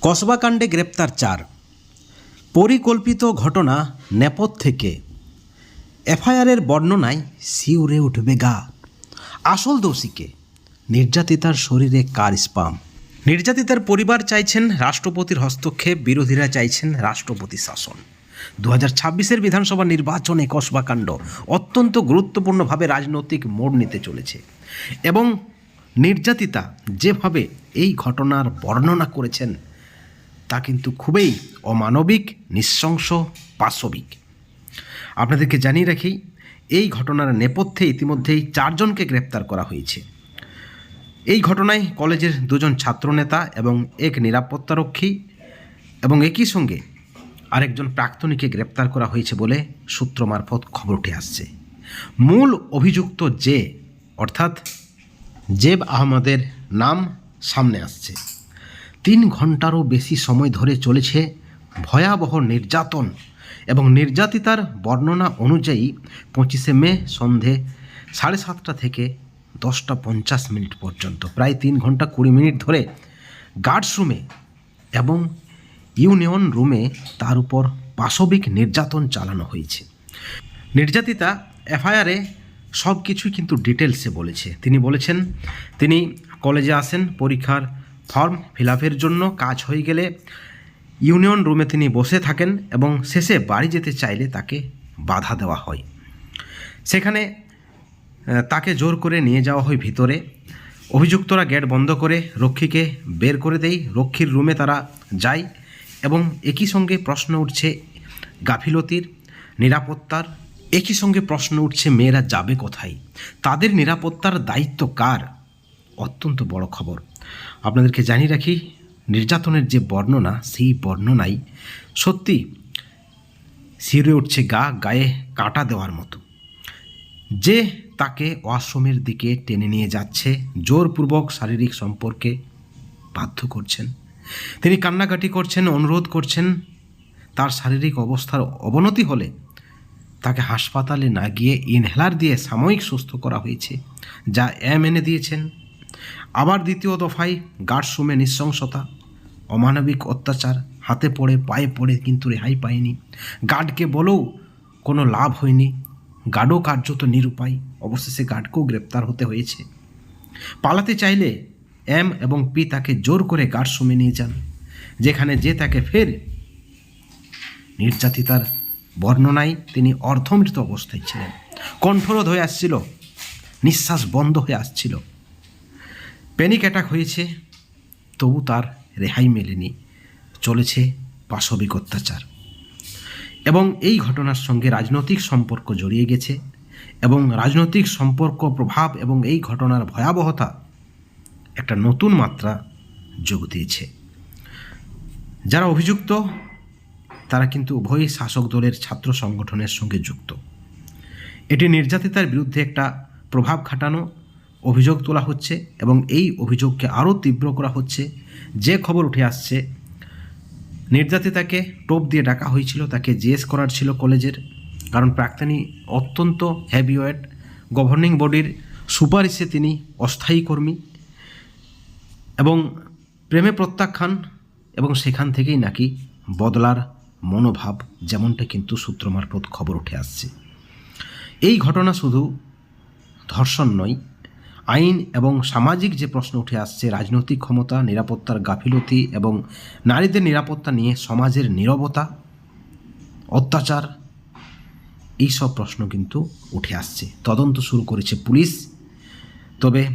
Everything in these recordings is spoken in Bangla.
কসবাকাণ্ডে গ্রেপ্তার চার। পরিকল্পিত ঘটনা নেপথ থেকে। এফআইআরের বর্ণনায় শিউরে উঠবে গা। আসল দোষীকে নির্যাতিতার শরীরে কার স্পাম? নির্যাতিতার পরিবার চাইছেন রাষ্ট্রপতির হস্তক্ষেপ, বিরোধীরা চাইছেন রাষ্ট্রপতি শাসন। দু হাজার ছাব্বিশের বিধানসভা নির্বাচনে কসবাকাণ্ড অত্যন্ত গুরুত্বপূর্ণভাবে রাজনৈতিক মোড় নিতে চলেছে এবং নির্যাতিতা যেভাবে এই ঘটনার বর্ণনা করেছেন তা কিন্তু খুবই অমানবিক, নৃশংস, পাশবিক। আপনাদেরকে জানিয়ে রাখি, এই ঘটনার নেপথ্যে ইতিমধ্যেই চারজনকে গ্রেপ্তার করা হয়েছে। এই ঘটনায় কলেজের দুজন ছাত্রনেতা এবং এক নিরাপত্তারক্ষী এবং একই সঙ্গে আরেকজন প্রাক্তনীকে গ্রেপ্তার করা হয়েছে বলে সূত্র মারফত খবর উঠে আসছে। মূল অভিযুক্ত যে অর্থাৎ জেব আহমদের নাম সামনে আসছে। তিন ঘন্টারও বেশি সময় ধরে চলেছে ভয়াবহ নির্যাতন এবং নির্যাতিতার বর্ণনা অনুযায়ী পঁচিশে মে সন্ধে সাড়ে সাতটা থেকে দশটা পঞ্চাশ মিনিট পর্যন্ত, প্রায় তিন ঘণ্টা কুড়ি মিনিট ধরে গার্ডস রুমে এবং ইউনিয়ন রুমে তার উপর পাশবিক নির্যাতন চালানো হয়েছে। নির্যাতিতা, এফআইআরে সব কিছুই কিন্তু ডিটেলসে বলেছে। তিনি বলেছেন, তিনি কলেজে আসেন, পরীক্ষার ফর্ম ফিল জন্য কাজ হয়ে গেলে ইউনিয়ন রুমে তিনি বসে থাকেন এবং শেষে বাড়ি যেতে চাইলে তাকে বাধা দেওয়া হয়। সেখানে তাকে জোর করে নিয়ে যাওয়া হয় ভিতরে। অভিযুক্তরা গেট বন্ধ করে রক্ষীকে বের করে দেয়। রক্ষীর রুমে তারা যায় এবং একই সঙ্গে প্রশ্ন উঠছে গাফিলতির, নিরাপত্তার। একই সঙ্গে প্রশ্ন উঠছে, মেয়েরা যাবে কোথায়? তাদের নিরাপত্তার দায়িত্ব কার? অত্যন্ত বড় খবর। আপনাদেরকে জানিয়ে রাখি, নির্যাতনের যে বর্ণনা, সেই বর্ণনাই সত্যি শিরে উঠছে গা, গায়ে কাটা দেওয়ার মতো। যে তাকে ওয়াশরুমের দিকে টেনে নিয়ে যাচ্ছে, জোরপূর্বক শারীরিক সম্পর্কে বাধ্য করছেন। তিনি কান্নাকাটি করছেন, অনুরোধ করছেন, তার শারীরিক অবস্থার অবনতি হলে তাকে হাসপাতালে না গিয়ে ইনহেলার দিয়ে সাময়িক সুস্থ করা হয়েছে, যা এম এনে দিয়েছেন। আবার দ্বিতীয় দফায় গার্ডস রুমে নৃশংসতা, অমানবিক অত্যাচার, হাতে পড়ে, পায়ে পড়ে কিন্তু রেহাই পায়নি গার্ডকে বলেও কোনো লাভ হয়নি। গার্ডও কার্যত নিরুপায়। অবশেষে গার্ডকেও গ্রেপ্তার হতে হয়েছে। পালাতে চাইলে এম এবং পি তাকে জোর করে গার্ডস রুমে নিয়ে যান, যেখানে যে তাকে ফের নির্যাতিতার বর্ণনায় তিনি অর্ধমৃত অবস্থায় ছিলেন। কণ্ঠরোধ হয়ে আসছিল, নিঃশ্বাস বন্ধ হয়ে আসছিল। প্যানিক অ্যাটাক হয়েছে, তবু তার রেহাই মেলেনি, চলেছে পাশবিক অত্যাচার। এবং এই ঘটনার সঙ্গে রাজনৈতিক সম্পর্ক জড়িয়ে গেছে এবং রাজনৈতিক সম্পর্ক প্রভাব এবং এই ঘটনার ভয়াবহতা একটা নতুন মাত্রা যোগ দিয়েছে। যারা অভিযুক্ত, তারা কিন্তু উভয়ই শাসক দলের ছাত্র সংগঠনের সঙ্গে যুক্ত। এটি নির্যাতিতার বিরুদ্ধে একটা প্রভাব খাটানো অভিযোগ তোলা হচ্ছে এবং এই অভিযোগকে আরও তীব্র করা হচ্ছে। যে খবর উঠে আসছে, নির্যাতিতাকে টোপ দিয়ে ডাকা হয়েছিল, তাকে জিএস করার ছিল কলেজের, কারণ প্রাক্তনী অত্যন্ত হ্যাভিওয়েট গভর্নিং বডির সুপারিশে তিনি অস্থায়ী কর্মী এবং প্রেমে প্রত্যাখ্যান এবং সেখান থেকেই নাকি বদলার মনোভাব, যেমনটা কিন্তু সূত্র মারফত খবর উঠে আসছে। এই ঘটনা শুধু ধর্ষণ নয় আইন এবং সামাজিক যে প্রশ্ন উঠে আসছে, রাজনৈতিক ক্ষমতা, নিরাপত্তার গাফিলতি এবং নারীদের নিরাপত্তা নিয়ে সমাজের নীরবতা, অত্যাচার, এইসব প্রশ্ন কিন্তু উঠে আসছে। তদন্ত শুরু করেছে পুলিশ। তবে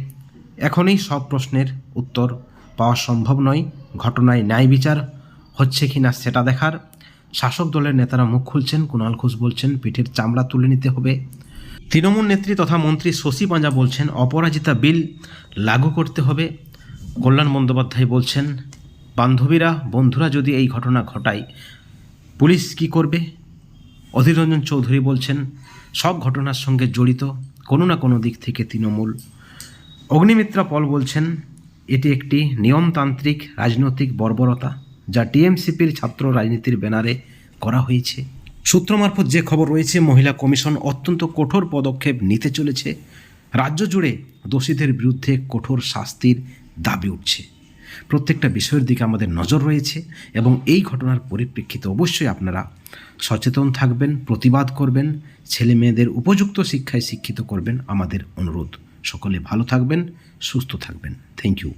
এখনই সব প্রশ্নের উত্তর পাওয়া সম্ভব নয়। ঘটনায় ন্যায় বিচার হচ্ছে কি না সেটা দেখার। শাসক দলের নেতারা মুখ খুলছেন, কুণাল ঘোষ বলছেন, পিঠের চামড়া তুলে নিতে হবে। তৃণমূল নেত্রী তথা মন্ত্রী শশী পাঁজা বলছেন, অপরাজিতা বিল লাগু করতে হবে। কল্যাণ বন্দ্যোপাধ্যায় বলছেন, বান্ধবীরা, বন্ধুরা যদি এই ঘটনা ঘটায়, পুলিশ কি করবে? অধীর রঞ্জন চৌধুরী বলছেন, সব ঘটনার সঙ্গে জড়িত, কোনো না কোনো দিক থেকে তৃণমূল। অগ্নিমিত্রা পল বলছেন, এটি একটি নিয়মতান্ত্রিক রাজনৈতিক বর্বরতা, যা টিএমসিপির ছাত্র রাজনীতির ব্যানারে করা হয়েছে। সূত্র মারফত যে খবর রয়েছে, মহিলা কমিশন অত্যন্ত কঠোর পদক্ষেপ নিতে চলেছে। রাজ্য জুড়ে দোষীদের বিরুদ্ধে কঠোর শাস্তির দাবি উঠছে। প্রত্যেকটা বিষয়ের দিকে আমাদের নজর রয়েছে এবং এই ঘটনার পরিপ্রেক্ষিতে অবশ্যই আপনারা সচেতন থাকবেন, প্রতিবাদ করবেন, ছেলে মেয়েদের উপযুক্ত শিক্ষায় শিক্ষিত করবেন। আমাদের অনুরোধ, সকলে ভালো থাকবেন, সুস্থ থাকবেন। Thank you